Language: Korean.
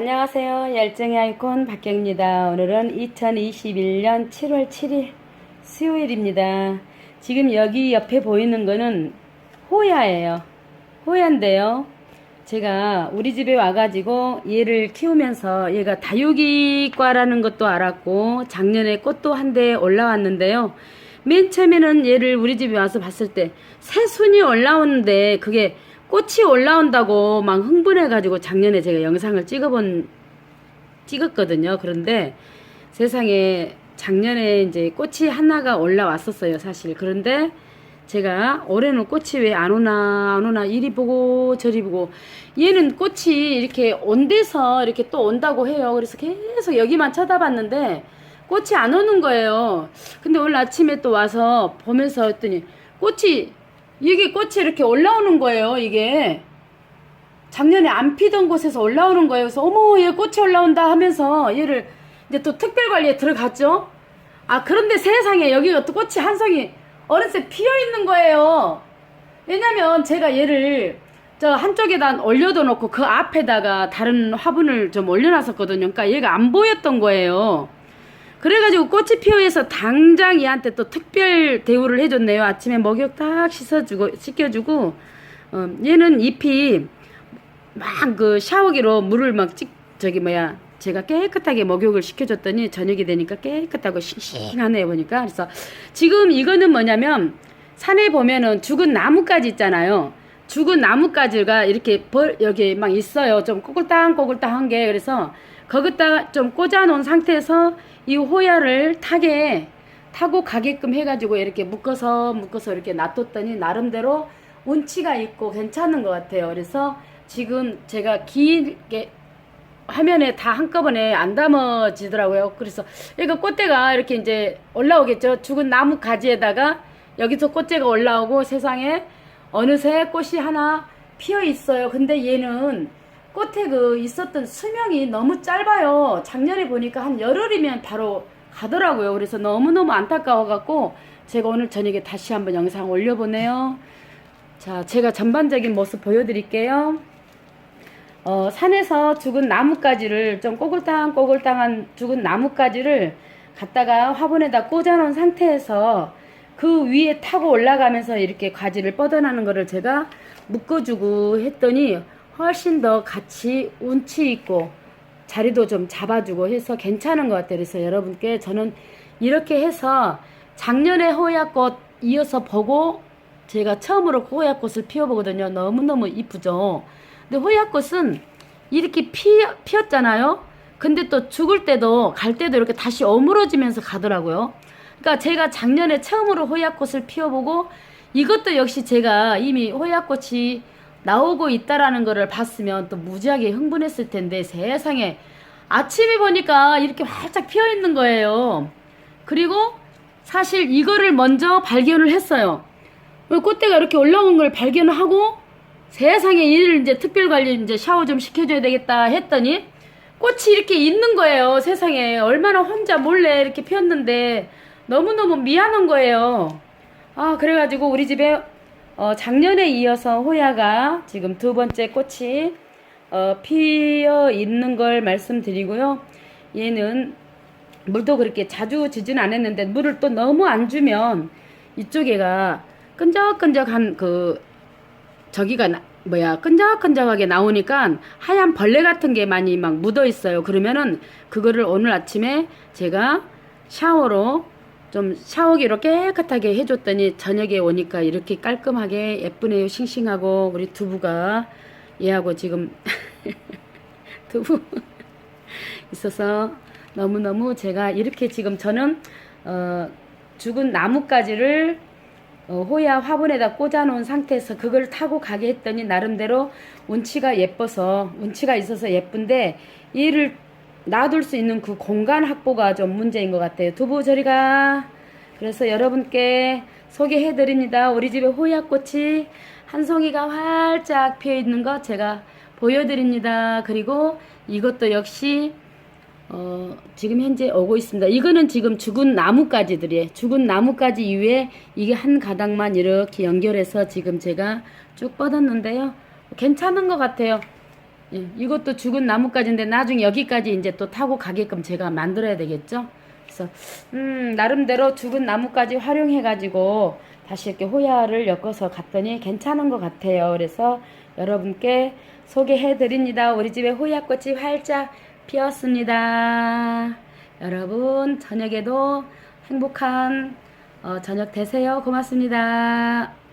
안녕하세요. 열정의 아이콘 박경입니다. 오늘은 2021년 7월 7일 수요일입니다. 지금 여기 옆에 보이는 거는 호야예요. 호야인데요. 제가 우리 집에 와가지고 얘를 키우면서 얘가 다육이과라는 것도 알았고 작년에 꽃도 한 대 올라왔는데요. 맨 처음에는 얘를 우리 집에 와서 봤을 때 새순이 올라오는데 그게 꽃이 올라온다고 막 흥분해가지고 작년에 제가 영상을 찍어본 찍었거든요. 그런데 세상에 작년에 이제 꽃이 하나가 올라왔었어요, 사실. 그런데 제가 올해는 꽃이 왜 안 오나 안 오나 이리 보고 저리 보고 얘는 꽃이 이렇게 온데서 이렇게 또 온다고 해요. 그래서 계속 여기만 쳐다봤는데 꽃이 안 오는 거예요. 근데 오늘 아침에 또 와서 보면서 했더니 꽃이 이게 꽃이 이렇게 올라오는 거예요. 이게 작년에 안 피던 곳에서 올라오는 거예요. 그래서 어머 얘 꽃이 올라온다 하면서 얘를 이제 또 특별 관리에 들어갔죠. 아 그런데 세상에 여기가 또 꽃이 한 송이 어느새 피어 있는 거예요. 왜냐면 제가 얘를 저 한쪽에다 올려둬 놓고 그 앞에다가 다른 화분을 좀 올려놨었거든요. 그러니까 얘가 안 보였던 거예요. 그래가지고 꽃이 피어해서 당장 얘한테 또 특별 대우를 해줬네요. 아침에 목욕 딱 씻어주고 씻겨주고 어, 얘는 잎이 막 그 샤워기로 물을 막 찍 저기 뭐야 제가 깨끗하게 목욕을 시켜줬더니 저녁이 되니까 깨끗하고 싱싱하네 보니까 그래서 지금 이거는 뭐냐면 산에 보면은 죽은 나뭇가지 있잖아요. 죽은 나뭇가지가 이렇게 벌 여기 막 있어요. 좀 꼬글땅꼬글땅한 게 그래서 거기다가 좀 꽂아 놓은 상태에서 이 호야를 타게 타고 가게끔 해가지고 이렇게 묶어서 묶어서 이렇게 놔뒀더니 나름대로 운치가 있고 괜찮은 것 같아요. 그래서 지금 제가 길게 화면에 다 한꺼번에 안 담아지더라고요. 그래서 이거 꽃대가 이렇게 이제 올라오겠죠. 죽은 나무 가지에다가 여기서 꽃대가 올라오고 세상에 어느새 꽃이 하나 피어 있어요. 근데 얘는 꽃에 그 있었던 수명이 너무 짧아요. 작년에 보니까 한 열흘이면 바로 가더라고요. 그래서 너무너무 안타까워갖고 제가 오늘 저녁에 다시 한번 영상 올려보네요. 자, 제가 전반적인 모습 보여드릴게요. 어, 산에서 죽은 나뭇가지를 좀 꼬글땅꼬글땅한 죽은 나뭇가지를 갖다가 화분에다 꽂아놓은 상태에서 그 위에 타고 올라가면서 이렇게 가지를 뻗어나는 거를 제가 묶어주고 했더니 훨씬 더 같이 운치 있고 자리도 좀 잡아주고 해서 괜찮은 것 같아요. 그래서 여러분께 저는 이렇게 해서 작년에 호야꽃 이어서 보고 제가 처음으로 호야꽃을 피워보거든요. 너무너무 이쁘죠. 근데 호야꽃은 이렇게 피, 피었잖아요. 근데 또 죽을 때도 갈 때도 이렇게 다시 어무러지면서 가더라고요. 그러니까 제가 작년에 처음으로 호야꽃을 피워보고 이것도 역시 제가 이미 호야꽃이 나오고 있다라는 거를 봤으면 또 무지하게 흥분했을 텐데 세상에 아침에 보니까 이렇게 활짝 피어 있는 거예요. 그리고 사실 이거를 먼저 발견을 했어요. 꽃대가 이렇게 올라온 걸 발견을 하고 세상에 이를 이제 특별 관리 이제 샤워 좀 시켜줘야 되겠다 했더니 꽃이 이렇게 있는 거예요. 세상에 얼마나 혼자 몰래 이렇게 피었는데 너무너무 미안한 거예요. 아 그래가지고 우리 집에 어, 작년에 이어서 호야가 지금 두 번째 꽃이 어, 피어 있는 걸 말씀드리고요. 얘는 물도 그렇게 자주 주진 않았는데 물을 또 너무 안 주면 이쪽에가 끈적끈적한 그 저기가 나, 뭐야 끈적끈적하게 나오니까 하얀 벌레 같은 게 많이 막 묻어 있어요. 그러면은 그거를 오늘 아침에 제가 샤워로 좀 샤워기로 깨끗하게 해줬더니 저녁에 오니까 이렇게 깔끔하게 예쁘네요. 싱싱하고 우리 두부가 얘하고 지금 두부 있어서 너무너무 제가 이렇게 지금 저는 어, 죽은 나뭇가지를 어, 호야 화분에다 꽂아놓은 상태에서 그걸 타고 가게 했더니 나름대로 운치가 예뻐서 운치가 있어서 예쁜데 얘를 놔둘 수 있는 그 공간 확보가 좀 문제인 것 같아요. 두부 저리가. 그래서 여러분께 소개해 드립니다. 우리 집에 호야꽃이 한 송이가 활짝 피어 있는 거 제가 보여드립니다. 그리고 이것도 역시 어, 지금 현재 오고 있습니다. 이거는 지금 죽은 나뭇가지들이에요. 죽은 나뭇가지 이후에 이게 한 가닥만 이렇게 연결해서 지금 제가 쭉 뻗었는데요. 괜찮은 것 같아요. 예, 이것도 죽은 나뭇가지인데 나중에 여기까지 이제 또 타고 가게끔 제가 만들어야 되겠죠. 그래서 음 나름대로 죽은 나뭇가지 활용해 가지고 다시 이렇게 호야를 엮어서 갔더니 괜찮은 것 같아요. 그래서 여러분께 소개해 드립니다. 우리 집에 호야꽃이 활짝 피었습니다. 여러분 저녁에도 행복한 어, 저녁 되세요. 고맙습니다.